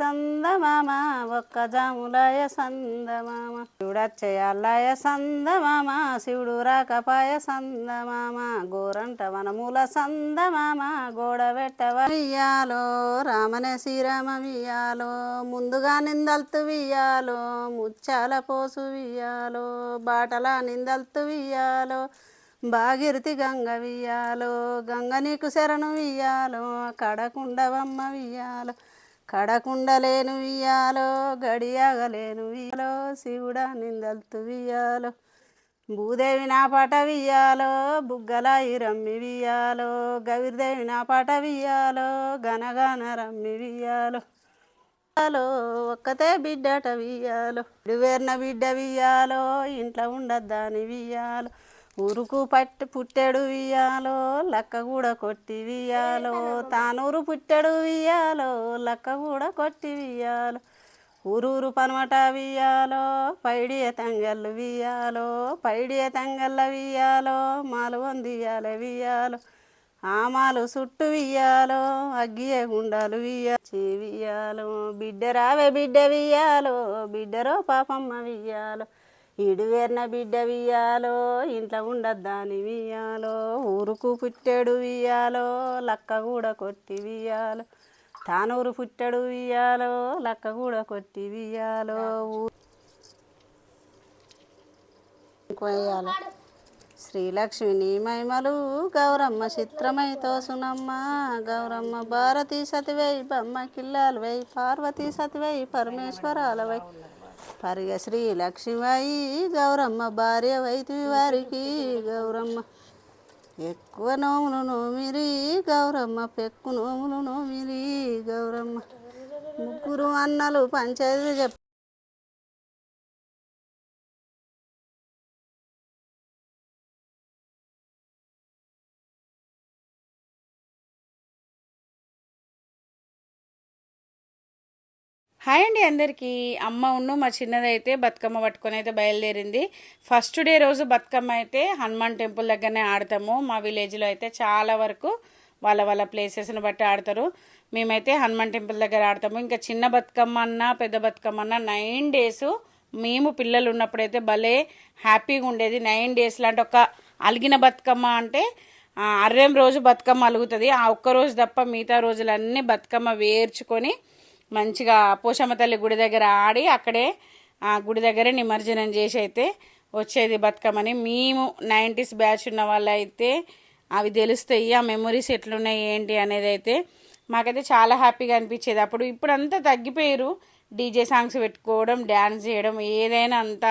సందమామ ఒక్క జాములయ సందమామ. శివుడచ్చయాలయ సందమామ శివుడు రాకపాయ సందమామ. గోరంట వనముల సందమామ గోడ వియ్యాలో రామనే శ్రీరామవియ్యాలో ముందుగా నిందల్తు వియ్యాలో ముచ్చాల పోసు వియ్యాలో బాటల నిందల్తు వియ్యాలో భాగీరథి గంగ వియ్యాలో గంగ నీకు శరణు వియ్యాలో కడకుండవమ్మ వియ్యాలో కడకుండలేను వియ్యాలో గడియాగలేను వియ్యాలో శివుడా నిందల్తు వియ్యాలో భూదేవి నా పాట వియ్యాలో బుగ్గల రమ్మి వియ్యాలో గవిర్దేవి నా పాట వియ్యాలో గనగాన రమ్మి వియ్యాలో. వియ్యాలో ఒక్కతే బిడ్డట వియ్యాలో ఇడువేర్న బిడ్డ వియ్యాలో ఇంట్లో ఉండద్దాని వియ్యాలో. ఊరుకు పట్టి పుట్టాడు వియ్యాలో లక్క కూడా కొట్టి వియ్యాలో. తానూరు పుట్టాడు వియ్యాలో లక్క కూడా కొట్టి వియ్యాలో. ఊరూరు పనమట వియ్యాలో పైడియ తంగళ్ళు వియ్యాలో. పైడియ తంగళ్ళ వియ్యాలో మాలు వందియాల వియ్యాలో. ఆమాలు చుట్టు వియ్యాలో అగ్గియ గుండాలు వియ్య చెవియాలో బిడ్డ రావే బిడ్డ వియ్యాలో బిడ్డరో పాపమ్మ వియ్యాలో. ఇడువేర్న బిడ్డ వియ్యాలో ఇంట్లో ఉండద్దాని వియ్యాలో ఊరుకు పుట్టాడు వియ్యాలో లక్క కూడా కొట్టి వియ్యాలో తానూరు పుట్టాడు వియ్యాలో లక్క కూడా కొట్టి వియ్యాలో ఊ- శ్రీలక్ష్మిని మహిమలు గౌరమ్మ చిత్రమై తోసునమ్మ గౌరమ్మ భారతీ సతివై బమ్మ కిల్లాలవై పార్వతీ సతివై పరమేశ్వరాలవై పరిగ శ్రీ శ్రీలక్ష్మివై గౌరమ్మ భార్య వైతివి వారికి గౌరమ్మ. ఎక్కువ నోములు నోమిరి గౌరమ్మ పెక్కు నోములు నోమిరి గౌరమ్మ. ముగ్గురు అన్నలు పంచాయతీ హాయ్ అండి అందరికీ. అమ్మ ఉన్ను మా చిన్నదైతే బతుకమ్మ పట్టుకొని అయితే బయలుదేరింది. ఫస్ట్ డే రోజు బతుకమ్మ అయితే హనుమాన్ టెంపుల్ దగ్గరనే ఆడతాము. మా విలేజ్లో అయితే చాలా వరకు వాళ్ళ వాళ్ళ ప్లేసెస్ని బట్టి ఆడతారు. మేమైతే హనుమాన్ టెంపుల్ దగ్గర ఆడతాము. ఇంకా చిన్న బతుకమ్మ అన్న పెద్ద బతుకమ్మ అన్న నైన్ డేస్ మేము పిల్లలు ఉన్నప్పుడైతే భలే హ్యాపీగా ఉండేది. నైన్ డేస్ లాంటి ఒక అలిగిన బతుకమ్మ అంటే ఆ, అర్రేం రోజు బతుకమ్మ అలుగుతుంది. ఆ ఒక్క రోజు తప్ప మిగతా రోజులన్నీ బతుకమ్మ వేర్చుకొని మంచిగా పోషమ్మ తల్లి గుడి దగ్గర ఆడి అక్కడే ఆ గుడి దగ్గరే నిమజ్జనం చేసి అయితే వచ్చేది బతుకమ్మని. మేము నైంటీస్ బ్యాచ్ ఉన్న వాళ్ళు అయితే అవి తెలుస్తాయి ఆ మెమొరీస్ ఎట్లున్నాయి ఏంటి అనేది అయితే మాకైతే చాలా హ్యాపీగా అనిపించేది. అప్పుడు ఇప్పుడు అంతా తగ్గిపోయారు. డీజే సాంగ్స్ పెట్టుకోవడం డ్యాన్స్ చేయడం ఏదైనా అంతా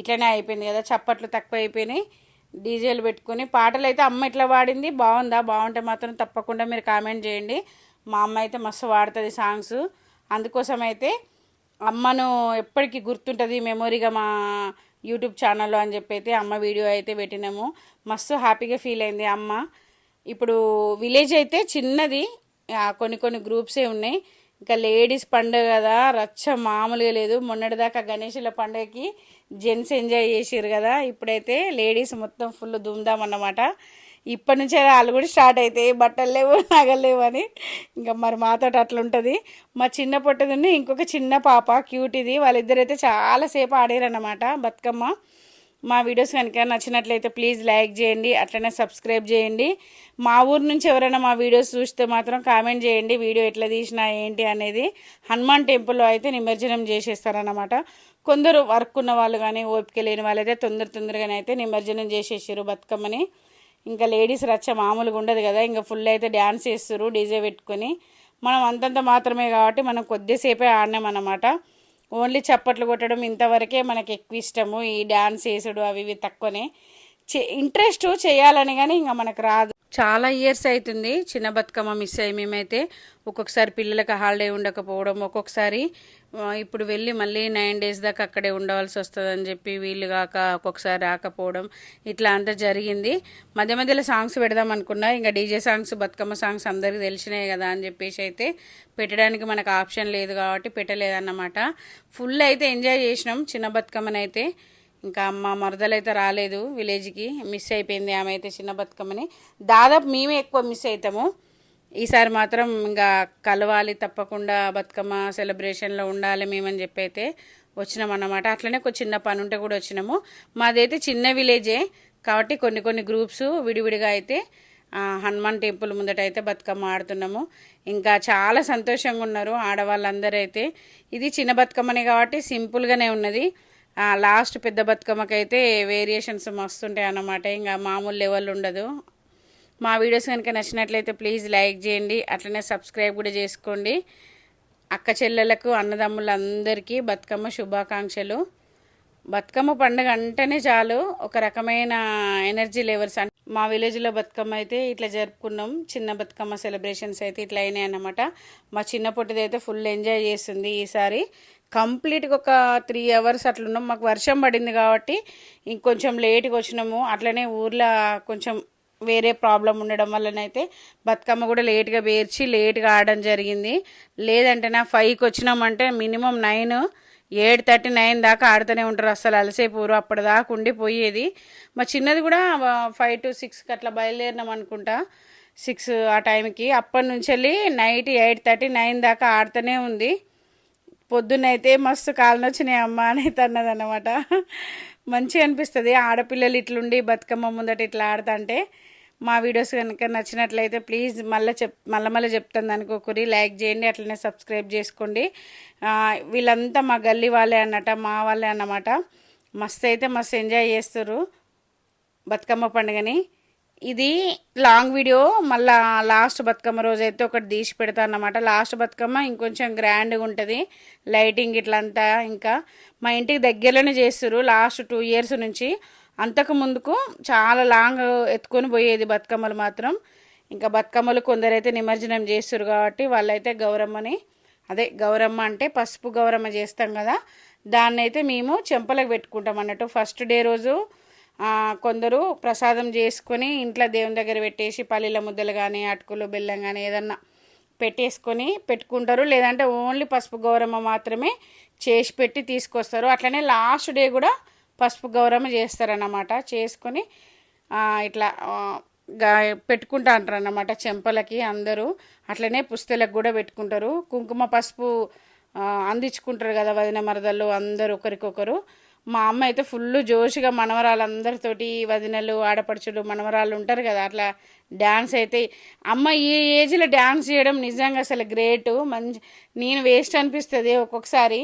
ఇట్లనే అయిపోయింది కదా చప్పట్లు తక్కువ అయిపోయినాయి డీజేలు పెట్టుకుని పాటలు అయితే అమ్మ ఇట్లా పాడింది బాగుందా బాగుంటే మాత్రం తప్పకుండా మీరు కామెంట్ చేయండి. మా అమ్మ అయితే మస్తు పాడుతుంది సాంగ్స్. అందుకోసం అయితే అమ్మను ఎప్పటికీ గుర్తుంటుంది మెమొరీగా మా యూట్యూబ్ ఛానల్లో అని చెప్పి అయితే అమ్మ వీడియో అయితే పెట్టినాము. మస్తు హ్యాపీగా ఫీల్ అయింది అమ్మ. ఇప్పుడు విలేజ్ అయితే చిన్నది. కొన్ని కొన్ని గ్రూప్సే ఉన్నాయి. ఇంకా లేడీస్ పండుగ కదా రచ్చ మామూలుగా లేదు. మొన్నటిదాకా గణేషుల పండుగకి జెంట్స్ ఎంజాయ్ చేసారు కదా. ఇప్పుడైతే లేడీస్ మొత్తం ఫుల్ దుమ్దాం అన్నమాట. ఇప్పటి నుంచే వాళ్ళు కూడా స్టార్ట్ అవుతాయి బట్టలు లేవు నగలు అని. ఇంకా మరి మాతో అట్లా ఉంటుంది. మా చిన్న పొట్టదున్న ఇంకొక చిన్న పాప క్యూట్ ఇది. వాళ్ళిద్దరైతే చాలాసేపు ఆడారన్నమాట బతుకమ్మ. మా వీడియోస్ కనుక నచ్చినట్లయితే ప్లీజ్ లైక్ చేయండి అట్లనే సబ్స్క్రైబ్ చేయండి. మా ఊరు నుంచి ఎవరైనా మా వీడియోస్ చూస్తే మాత్రం కామెంట్ చేయండి వీడియో ఎట్లా తీసినా ఏంటి అనేది. హనుమాన్ టెంపుల్లో అయితే నిమజ్జనం చేసేస్తారనమాట కొందరు వర్క్ ఉన్న వాళ్ళు కానీ ఓపిక లేని వాళ్ళైతే తొందర తొందరగానే అయితే నిమజ్జనం చేసేసారు బతుకమ్మని. ఇంకా లేడీస్ రచ్చ మామూలుగా ఉండదు కదా ఇంకా ఫుల్ అయితే డ్యాన్స్ చేస్తారు డీజే పెట్టుకొని. మనం అంతంత మాత్రమే కాబట్టి మనం కొద్దిసేపే ఆడినాం అన్నమాట ఓన్లీ చప్పట్లు కొట్టడం ఇంతవరకే మనకి ఎక్కువ ఇష్టము ఈ డ్యాన్స్ వేసుడు అవి ఇవి తక్కువనే. చే ఇంట్రెస్ట్ చేయాలని కానీ ఇంకా మనకు రాదు. చాలా ఇయర్స్ అవుతుంది చిన్న బతుకమ్మ మిస్ అయ్యి మేమైతే. ఒక్కొక్కసారి పిల్లలకు హాలిడే ఉండకపోవడం ఒక్కొక్కసారి ఇప్పుడు వెళ్ళి మళ్ళీ నైన్ డేస్ దాకా అక్కడే ఉండవలసి వస్తుందని చెప్పి వీళ్ళు కాక ఒక్కొక్కసారి రాకపోవడం ఇట్లా అంతా జరిగింది. మధ్య మధ్యలో సాంగ్స్ పెడదాం అనుకున్నా ఇంకా డీజే సాంగ్స్ బతుకమ్మ సాంగ్స్ అందరికి తెలిసినాయి కదా అని చెప్పేసి అయితే పెట్టడానికి మనకు ఆప్షన్ లేదు కాబట్టి పెట్టలేదన్నమాట. ఫుల్ అయితే ఎంజాయ్ చేసినాం చిన్న బతుకమ్మనైతే. ఇంకా మా మరదలైతే రాలేదు విలేజ్కి మిస్ అయిపోయింది ఆమె అయితే చిన్న బతుకమ్మని. దాదాపు మేమే ఎక్కువ మిస్ అవుతాము ఈసారి మాత్రం ఇంకా కలవాలి తప్పకుండా బతుకమ్మ సెలబ్రేషన్లో ఉండాలి మేమని చెప్పి అయితే వచ్చినాం అన్నమాట అట్లనే ఒక చిన్న పని ఉంటే కూడా వచ్చినాము. మాదైతే చిన్న విలేజే కాబట్టి కొన్ని కొన్ని గ్రూప్స్ విడివిడిగా అయితే హనుమాన్ టెంపుల్ ముందట అయితే బతుకమ్మ ఆడుతున్నాము. ఇంకా చాలా సంతోషంగా ఉన్నారు ఆడవాళ్ళందరూ అయితే ఇది చిన్న బతుకమ్మనే కాబట్టి సింపుల్గానే ఉన్నది. లాస్ట్ పెద్ద బతుకమ్మకైతే వేరియేషన్స్ మస్తుంటాయి అన్నమాట. ఇంకా మామూలు లెవెల్ ఉండదు. మా వీడియోస్ కనుక నచ్చినట్లయితే ప్లీజ్ లైక్ చేయండి. అట్లనే సబ్స్క్రైబ్ కూడా చేసుకోండి. అక్క చెల్లెలకు అన్నదమ్ములందరికీ బతుకమ్మ శుభాకాంక్షలు. బతుకమ్మ పండుగ అంటేనే చాలు ఒక రకమైన ఎనర్జీ లెవెల్స్. అన్- మా విలేజ్లో బతుకమ్మ అయితే ఇట్లా జరుపుకున్నాం. చిన్న బతుకమ్మ సెలబ్రేషన్స్ అయితే ఇట్లా అయినాయి అన్నమాట. మా చిన్న పొట్టిది అయితే ఫుల్ ఎంజాయ్ చేస్తుంది ఈసారి. కంప్లీట్గా ఒక త్రీ అవర్స్ అట్లున్నాం మాకు వర్షం పడింది కాబట్టి ఇంకొంచెం లేట్గా వచ్చినాము. అట్లనే ఊర్లో కొంచెం వేరే ప్రాబ్లం ఉండడం వల్లనైతే బతుకమ్మ కూడా లేట్గా పేర్చి లేట్గా ఆడడం జరిగింది. లేదంటే నా ఫైవ్కి వచ్చినామంటే minimum nine eight thirty nine దాకా ఆడుతూనే ఉంటారు. అసలు అలసేపోరు అప్పటిదాకా ఉండిపోయేది. మా చిన్నది కూడా ఫైవ్ టు సిక్స్కి అట్లా బయలుదేరినాం అనుకుంటా. సిక్స్ ఆ టైంకి. అప్పటి నుంచి వెళ్ళి నైట్ ఎయిట్ థర్టీ నైన్ దాకా ఆడుతూనే ఉంది. పొద్దున్నైతే మస్తు కాళ్ళు అమ్మ అని అయితే అన్నది అనమాట మంచిగా అనిపిస్తుంది. ఆడపిల్లలు ఇట్లుండి బతుకమ్మ ముందట ఇట్లా ఆడుతుంటే మా వీడియోస్ కనుక నచ్చినట్లయితే ప్లీజ్ మళ్ళీ చెప్ మళ్ళీ మళ్ళీ చెప్తాను అనుకోకరి లైక్ చేయండి అట్లనే సబ్స్క్రైబ్ చేసుకోండి. వీళ్ళంతా మా గల్లీ వాళ్ళే అన్నట మా వాళ్ళే అన్నమాట. మస్తు అయితే మస్తు ఎంజాయ్ చేస్తారు బతుకమ్మ పండుగని. ఇది లాంగ్ వీడియో మళ్ళా లాస్ట్ బతుకమ్మ రోజు అయితే ఒకటి తీసి పెడతా అన్నమాట. లాస్ట్ బతుకమ్మ ఇంకొంచెం గ్రాండ్గా ఉంటుంది లైటింగ్ ఇట్లంతా ఇంకా. మా ఇంటికి దగ్గరలోనే చేస్తారు లాస్ట్ టూ ఇయర్స్ నుంచి. అంతకు ముందుకు చాలా లాంగ్ ఎత్తుకొని పోయేది బతుకమ్మలు మాత్రం. ఇంకా బతుకమ్మలు కొందరైతే నిమజ్జనం చేస్తారు కాబట్టి వాళ్ళైతే గౌరమ్మని అదే గౌరమ్మ అంటే పసుపు గౌరమ్మ చేస్తాం కదా. దాన్ని అయితే మేము చెంపలకు పెట్టుకుంటాం అన్నట్టు. ఫస్ట్ డే రోజు కొందరు ప్రసాదం చేసుకొని ఇంట్లో దేవుని దగ్గర పెట్టేసి పల్లీల ముద్దలు కానీ అటుకులు బెల్లం కానీ ఏదన్నా పెట్టేసుకొని పెట్టుకుంటారు. లేదంటే ఓన్లీ పసుపు గౌరమ్మ మాత్రమే చేసి పెట్టి తీసుకొస్తారు. అట్లనే లాస్ట్ డే కూడా పసుపు గౌరమ్మ చేస్తారన్నమాట. చేసుకొని ఇట్లా గా పెట్టుకుంటా అంటారు అన్నమాట చెంపలకి అందరూ. అట్లనే పుస్తలకు కూడా పెట్టుకుంటారు. కుంకుమ పసుపు అందించుకుంటారు కదా వదిన మరదలు అందరూ ఒకరికొకరు. మా అమ్మ అయితే ఫుల్ జోష్గా మనవరాలందరితోటి వదినలు ఆడపడుచులు మనవరాలు ఉంటారు కదా అట్లా డ్యాన్స్ అయితే అమ్మ ఈ ఏజ్లో డ్యాన్స్ చేయడం నిజంగా అసలు గ్రేట్. మంచి నేను వేస్ట్ అనిపిస్తుంది ఒక్కొక్కసారి.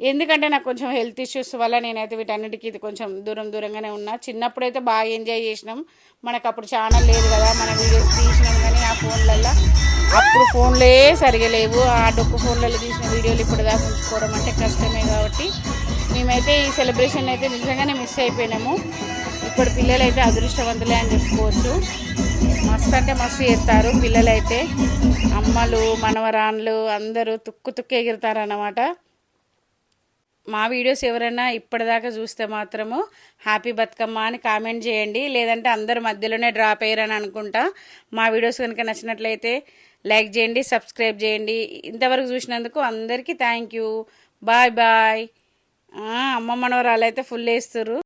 ఎందుకంటే నాకు కొంచెం హెల్త్ ఇష్యూస్ వల్ల నేనైతే వీటన్నిటికీ ఇది కొంచెం దూరం దూరంగానే ఉన్నా. చిన్నప్పుడైతే బాగా ఎంజాయ్ చేసినాం. మనకు అప్పుడు ఛానల్ లేదు కదా మన వీడియోస్ తీసినాం కానీ ఆ ఫోన్లల్లో అప్పుడు ఫోన్లే సరిగా లేవు ఆ డొక్కు ఫోన్లలో తీసిన వీడియోలు ఇప్పుడు దాకా ఉంచుకోవడం అంటే కష్టమే కాబట్టి మేమైతే ఈ సెలబ్రేషన్ అయితే నిజంగానే మిస్ అయిపోయినాము. ఇప్పుడు పిల్లలు అయితే అదృష్టవంతులే అని చెప్పుకోవచ్చు. మస్తు అంటే మస్తు చేస్తారు పిల్లలైతే. అమ్మలు మనవరాన్లు అందరూ తుక్కు తుక్కు ఎగురుతారన్నమాట. మా వీడియోస్ ఎవరైనా ఇప్పటిదాకా చూస్తే మాత్రము హ్యాపీ బతుకమ్మ అని కామెంట్ చేయండి. లేదంటే అందరు మధ్యలోనే డ్రాప్ అయ్యారని అనుకుంటా. మా వీడియోస్ కనుక నచ్చినట్లయితే లైక్ చేయండి సబ్స్క్రైబ్ చేయండి. ఇంతవరకు చూసినందుకు అందరికీ థ్యాంక్ యూ బాయ్ బాయ్ అమ్మ మనవరాలు అయితే ఫుల్ వేస్తారు